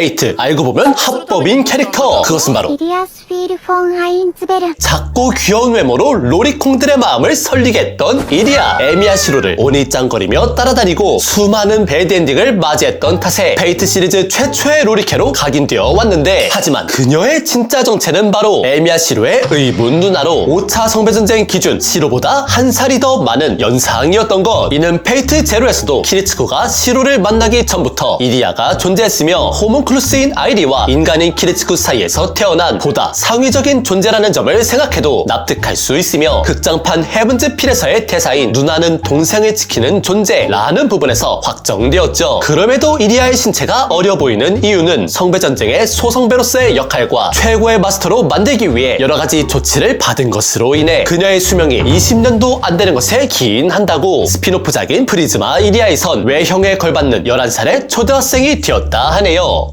케이트 알고 보면 합법인 캐릭터. 그것은 바로 작고 귀여운 외모로 로리콩들의 마음을 설리게 했던 이리아. 에미야 시로를 오니짱거리며 따라다니고 수많은 배드 엔딩을 맞이했던 탓에 페이트 시리즈 최초의 로리캐로 각인되어 왔는데 하지만 그녀의 진짜 정체는 바로 에미야 시로의 의문 누나로 5차 성배전쟁 기준 시로보다 한 살이 더 많은 연상이었던 것. 이는 페이트 제로에서도 키리츠코가 시로를 만나기 전부터 이리아가 존재했으며 호문 클루스인 아이리와 인간인 키리츠코 사이에서 태어난 보다 상위적인 존재라는 점을 생각해도 납득할 수 있으며 극장판 헤븐즈 필에서의 대사인 누나는 동생을 지키는 존재라는 부분에서 확정되었죠. 그럼에도 이리아의 신체가 어려 보이는 이유는 성배전쟁의 소성배로서의 역할과 최고의 마스터로 만들기 위해 여러 가지 조치를 받은 것으로 인해 그녀의 수명이 20년도 안 되는 것에 기인한다고 스피노프작인 프리즈마 이리아에선 외형에 걸받는 11살의 초등학생이 되었다 하네요.